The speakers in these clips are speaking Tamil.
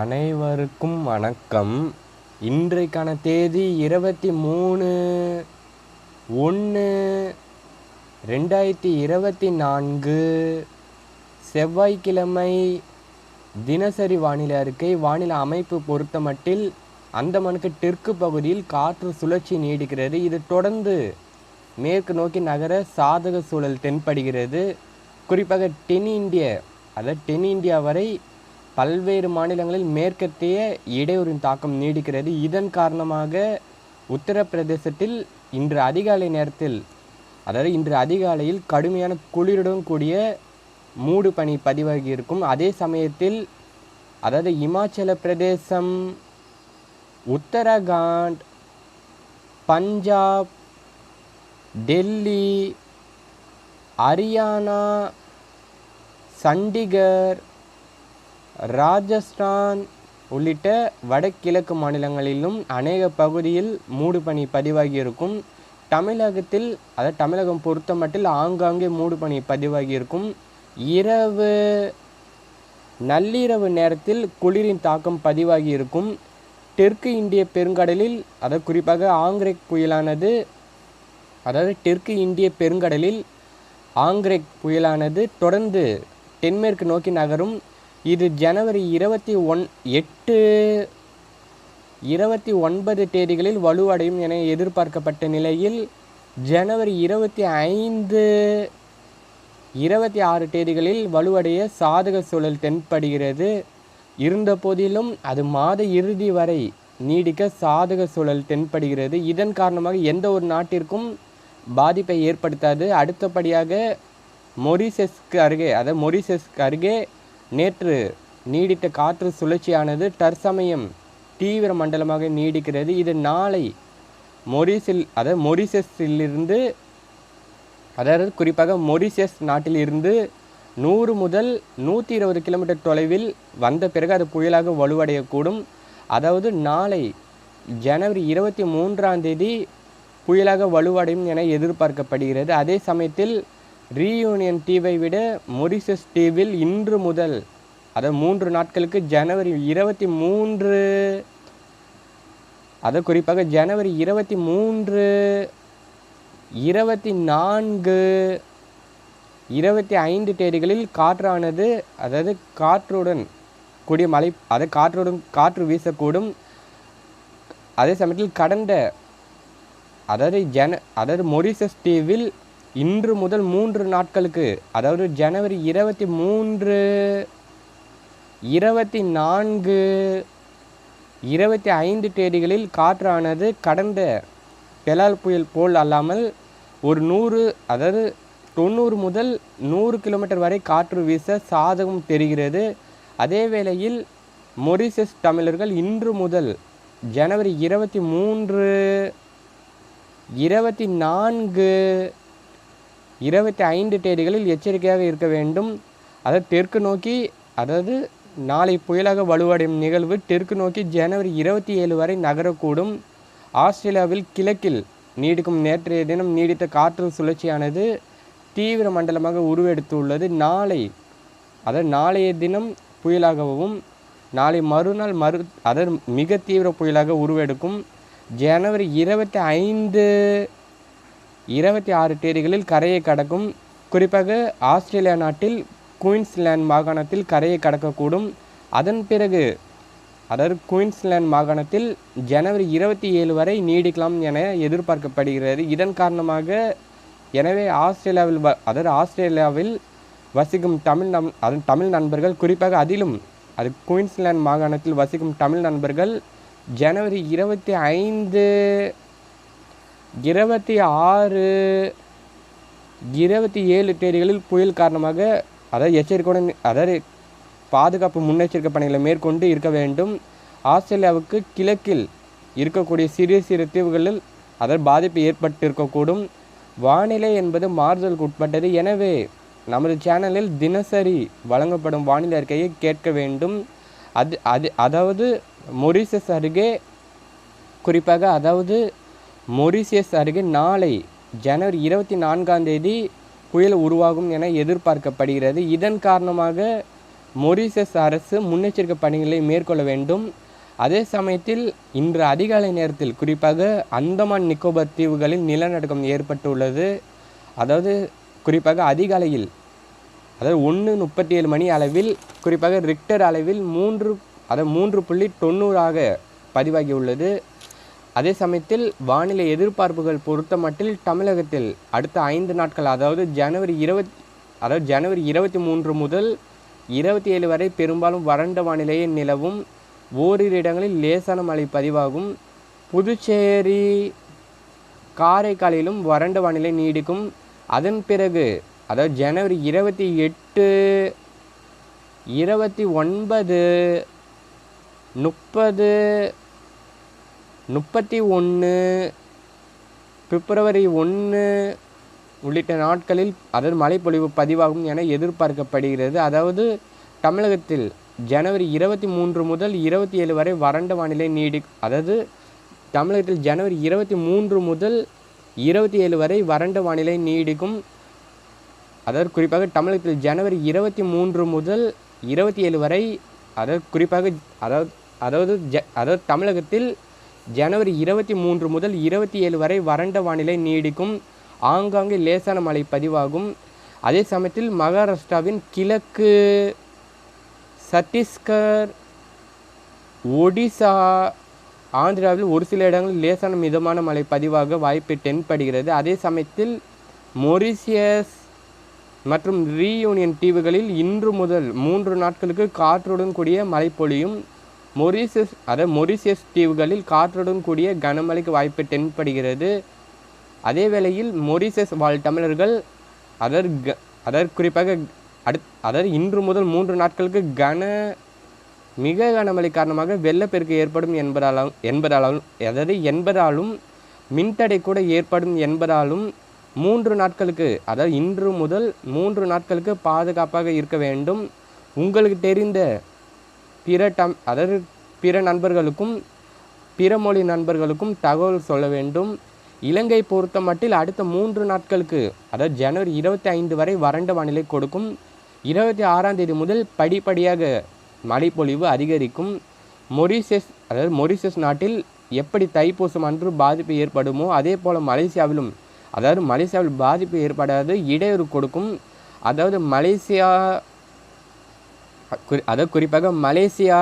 அனைவருக்கும் வணக்கம். இன்றைக்கான தேதி இருபத்தி மூணு ஒன்று ரெண்டாயிரத்தி இருபத்தி நான்கு. செவ்வாய்க்கிழமை தினசரி வானிலை அறிக்கை வானிலை அமைப்பு பொறுத்தமட்டில் அந்தமனுக்கு தெற்கு பகுதியில் காற்று சுழற்சி நீடிக்கிறது. இது தொடர்ந்து மேற்கு நோக்கி நகர சாதக சூழல் தென்படுகிறது. குறிப்பாக தென் இந்திய அதாவது தென் இந்தியா வரை பல்வேறு மாநிலங்களில் மேற்கத்திய இடையூறின் தாக்கம் நீடிக்கிறது. இதன் காரணமாக உத்தரப்பிரதேசத்தில் இன்று அதிகாலை நேரத்தில் அதாவது இன்று அதிகாலையில் கடுமையான குளிருடன் கூடிய மூடு பனி பதிவாகி இருக்கும். அதே சமயத்தில் அதாவது இமாச்சல பிரதேசம் உத்தரகாண்ட் பஞ்சாப் டெல்லி ஹரியானா சண்டிகர் ராஜஸ்தான் உள்ளிட்ட வடகிழக்கு மாநிலங்களிலும் அநேக பகுதியில் மூடுபனி பதிவாகி இருக்கும் தமிழகத்தில் அதாவது தமிழகம் பொறுத்த மட்டில் ஆங்காங்கே மூடுபனி பதிவாகி இருக்கும் இரவு நள்ளிரவு நேரத்தில் குளிரின் தாக்கம் பதிவாகி இருக்கும் தெற்கு இந்திய பெருங்கடலில் அதாவது குறிப்பாக ஆங்கிரேக் புயலானது அதாவது தெற்கு இந்திய பெருங்கடலில் ஆங்கிரேக் புயலானது தொடர்ந்து தென்மேற்கு நோக்கி நகரும். இது ஜனவரி இருபத்தி ஒன் எட்டு இருபத்தி ஒன்பது தேதிகளில் வலுவடையும் என எதிர்பார்க்கப்பட்ட நிலையில் ஜனவரி இருபத்தி ஐந்து இருபத்தி ஆறு தேதிகளில் வலுவடைய சாதக சூழல் தென்படுகிறது. இருந்த போதிலும் அது மாத இறுதி வரை நீடிக்க சாதக சூழல் தென்படுகிறது. இதன் காரணமாக எந்த ஒரு நாட்டிற்கும் பாதிப்பை ஏற்படுத்தாது. அடுத்தபடியாக மொரிசஸ்க்கு அருகே அதாவது மொரிசஸ்க்கு அருகே நேற்று நீடித்த காற்று சுழற்சியானது தற்சமயம் தீவிர மண்டலமாக நீடிக்கிறது. இது நாளை மொரிசில் அதாவது மொரிசஸிலிருந்து அதாவது குறிப்பாக மொரிசஸ் நாட்டில் இருந்து நூறு முதல் நூற்றி இருபது கிலோமீட்டர் தொலைவில் வந்த பிறகு அது புயலாக வலுவடையக்கூடும். அதாவது நாளை ஜனவரி இருபத்தி மூன்றாம் தேதி புயலாக வலுவடையும் என எதிர்பார்க்கப்படுகிறது. அதே சமயத்தில் ரீயூனியன் தீவை விட மொரிசஸ் தீவில் இன்று முதல் அதாவது மூன்று நாட்களுக்கு ஜனவரி இருபத்தி மூன்று அதை குறிப்பாக ஜனவரி இருபத்தி மூன்று இருபத்தி நான்கு இருபத்தி ஐந்து தேதிகளில் காற்றானது அதாவது காற்றுடன் கூடிய மழை அதை காற்றுடன் காற்று வீசக்கூடும். அதே சமயத்தில் கடந்த அதாவது ஜன அதாவது மொரிசஸ் தீவில் இன்று முதல் மூன்று நாட்களுக்கு அதாவது ஜனவரி இருபத்தி மூன்று இருபத்தி நான்கு இருபத்தி ஐந்து தேதிகளில் காற்றானது கடந்த பெலால் புயல் போல் அல்லாமல் ஒரு நூறு அதாவது தொண்ணூறு முதல் நூறு கிலோமீட்டர் வரை காற்று வீச சாதகம் தெரிகிறது. அதே வேளையில் மொரிசஸ் தமிழர்கள் இன்று முதல் ஜனவரி இருபத்தி மூன்று இருபத்தி நான்கு இருபத்தி ஐந்து தேதிகளில் எச்சரிக்கையாக இருக்க வேண்டும். அதாவது தெற்கு நோக்கி அதாவது நாளை புயலாக வலுவடையும் நிகழ்வு தெற்கு நோக்கி ஜனவரி இருபத்தி ஏழு வரை நகரக்கூடும். ஆஸ்திரேலியாவில் கிழக்கில் நீடிக்கும் நேற்றைய தினம் நீடித்த காற்று சுழற்சியானது தீவிர மண்டலமாக உருவெடுத்துள்ளது. நாளை அதாவது நாளைய தினம் புயலாகவும் நாளை மறுநாள் மறு அதாவது மிக தீவிர புயலாக உருவெடுக்கும். ஜனவரி இருபத்தி ஐந்து இருபத்தி ஆறு தேதிகளில் கரையை கடக்கும். குறிப்பாக ஆஸ்திரேலியா நாட்டில் குயின்ஸ்லேண்ட் மாகாணத்தில் கரையை கடக்கக்கூடும். அதன் பிறகு அதாவது குயின்ஸ்லேண்ட் மாகாணத்தில் ஜனவரி இருபத்தி ஏழு வரை நீடிக்கலாம் என எதிர்பார்க்கப்படுகிறது. இதன் காரணமாக எனவே ஆஸ்திரேலியாவில் வ அதாவது ஆஸ்திரேலியாவில் வசிக்கும் தமிழ் நம் அதன் தமிழ் நண்பர்கள் குறிப்பாக அதிலும் அது குயின்ஸ்லேண்ட் மாகாணத்தில் வசிக்கும் தமிழ் நண்பர்கள் ஜனவரி இருபத்தி ஐந்து இருபத்தி ஆறு இருபத்தி ஏழு தேதிகளில் புயல் காரணமாக அதாவது எச்சரிக்கையுடன் அதாவது பாதுகாப்பு முன்னெச்சரிக்கை பணிகளை மேற்கொண்டு இருக்க வேண்டும். ஆஸ்திரேலியாவுக்கு கிழக்கில் இருக்கக்கூடிய சிறிய சிறு தீவுகளில் அதன் பாதிப்பு ஏற்பட்டு இருக்கக்கூடும் வானிலை என்பது மாறுதலுக்கு உட்பட்டது. எனவே நமது சேனலில் தினசரி வழங்கப்படும் வானிலை அறிக்கையை கேட்க வேண்டும். அது அது அதாவது மொரிசஸ் அருகே குறிப்பாக அதாவது மொரிசியஸ் அருகே நாளை ஜனவரி இருபத்தி நான்காம் தேதி புயல் உருவாகும் என எதிர்பார்க்கப்படுகிறது. இதன் காரணமாக மொரிசஸ் அரசு முன்னெச்சரிக்கை பணிகளை மேற்கொள்ள வேண்டும். அதே சமயத்தில் இன்று அதிகாலை நேரத்தில் குறிப்பாக அந்தமான் நிக்கோபர் தீவுகளில் நிலநடுக்கம் ஏற்பட்டுள்ளது. அதாவது குறிப்பாக அதிகாலையில் அதாவது ஒன்று முப்பத்தி ஏழு மணி அளவில் குறிப்பாக ரிக்டர் அளவில் மூன்று அதாவது மூன்று புள்ளி தொண்ணூறாக பதிவாகியுள்ளது. அதே சமயத்தில் வானிலை எதிர்பார்ப்புகள் பொறுத்த மட்டில் தமிழகத்தில் அடுத்த ஐந்து நாட்கள் அதாவது ஜனவரி இருபத் அதாவது ஜனவரி இருபத்தி மூன்று முதல் இருபத்தி ஏழு வரை பெரும்பாலும் வறண்ட வானிலையே நிலவும். ஓரிரு இடங்களில் லேசான மழை பதிவாகும். புதுச்சேரி காரைக்காலிலும் வறண்ட வானிலை நீடிக்கும். அதன் பிறகு அதாவது ஜனவரி இருபத்தி எட்டு இருபத்தி ஒன்பது முப்பது முப்பத்தி ஒன்று பிப்ரவரி ஒன்று உள்ளிட்ட நாட்களில் அதாவது மழைப்பொழிவு பதிவாகும் என எதிர்பார்க்கப்படுகிறது. அதாவது தமிழகத்தில் ஜனவரி இருபத்தி மூன்று முதல் இருபத்தி ஏழு வரை வறண்ட வானிலை நீடி அதாவது தமிழகத்தில் ஜனவரி இருபத்தி மூன்று முதல் இருபத்தி ஏழு வரை வறண்ட வானிலை நீடிக்கும். அதாவது குறிப்பாக தமிழகத்தில் ஜனவரி இருபத்தி மூன்று முதல் இருபத்தி ஏழு வரை அதாவது குறிப்பாக அதாவது அதாவது ஜ அதாவது தமிழகத்தில் ஜனவரி இருபத்தி மூன்று முதல் இருபத்தி ஏழு வரை வறண்ட வானிலை நீடிக்கும். ஆங்காங்கே லேசான மழை பதிவாகும். அதே சமயத்தில் மகாராஷ்டிராவின் கிழக்கு சத்தீஸ்கர் ஒடிசா ஆந்திராவில் ஒரு சில இடங்களில் லேசான மிதமான மழை பதிவாக வாய்ப்பு தென்படுகிறது. அதே சமயத்தில் மொரிசியஸ் மற்றும் ரீயூனியன் தீவுகளில் இன்று முதல் மூன்று நாட்களுக்கு காற்றுடன் கூடிய மழை பொழியும். மொரிசியஸ் அதாவது மொரிசியஸ் தீவுகளில் காற்றுடன் கூடிய கனமழைக்கு வாய்ப்பு தென்படுகிறது. அதே வேளையில் மொரிசியஸ் வாழ் தமிழர்கள் அதர் க அதர் குறிப்பாக அடுத் அதாவது இன்று முதல் மூன்று நாட்களுக்கு கன மிக கனமழை காரணமாக வெள்ளப்பெருக்கு ஏற்படும் என்பதாலும் என்பதாலும் அதாவது என்பதாலும் மின்தடை கூட ஏற்படும் என்பதாலும் மூன்று நாட்களுக்கு அதாவது இன்று முதல் மூன்று நாட்களுக்கு பாதுகாப்பாக இருக்க வேண்டும். உங்களுக்கு தெரிந்த பிற டம் அதாவது பிற நண்பர்களுக்கும் பிற மொழி நண்பர்களுக்கும் தகவல் சொல்ல வேண்டும். இலங்கை பொறுத்த மட்டில் அடுத்த மூன்று நாட்களுக்கு அதாவது ஜனவரி இருபத்தி ஐந்து வரை வறண்ட வானிலை கொடுக்கும். இருபத்தி ஆறாம் தேதி முதல் படிப்படியாக மழைப்பொழிவு அதிகரிக்கும். மொரிசஸ் அதாவது மொரிசஸ் நாட்டில் எப்படி தைப்பூசம் அன்று பாதிப்பு ஏற்படுமோ அதே போல் மலேசியாவிலும் அதாவது மலேசியாவில் பாதிப்பு ஏற்படாது இடையூறு கொடுக்கும். அதாவது மலேசியா குறி அதாவது குறிப்பாக மலேசியா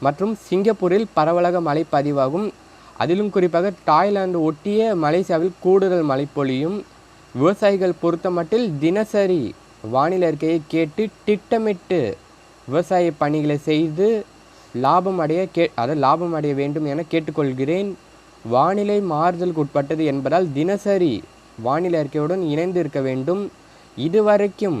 மற்றும் சிங்கப்பூரில் பரவலாக மழை பதிவாகும் அதிலும் குறிப்பாக தாய்லாந்து ஒட்டிய மலேசியாவில் கூடுதல் மழை பொழியும் விவசாயிகள் பொறுத்த மட்டில் தினசரி வானிலை அறிக்கையை கேட்டு திட்டமிட்டு விவசாய பணிகளை செய்து லாபம் அடைய கே அதை லாபம் அடைய வேண்டும் என கேட்டுக்கொள்கிறேன். வானிலை மாறுதலுக்கு உட்பட்டது என்பதால் தினசரி வானிலை அறிக்கையுடன் இணைந்து இருக்க வேண்டும். இதுவரைக்கும்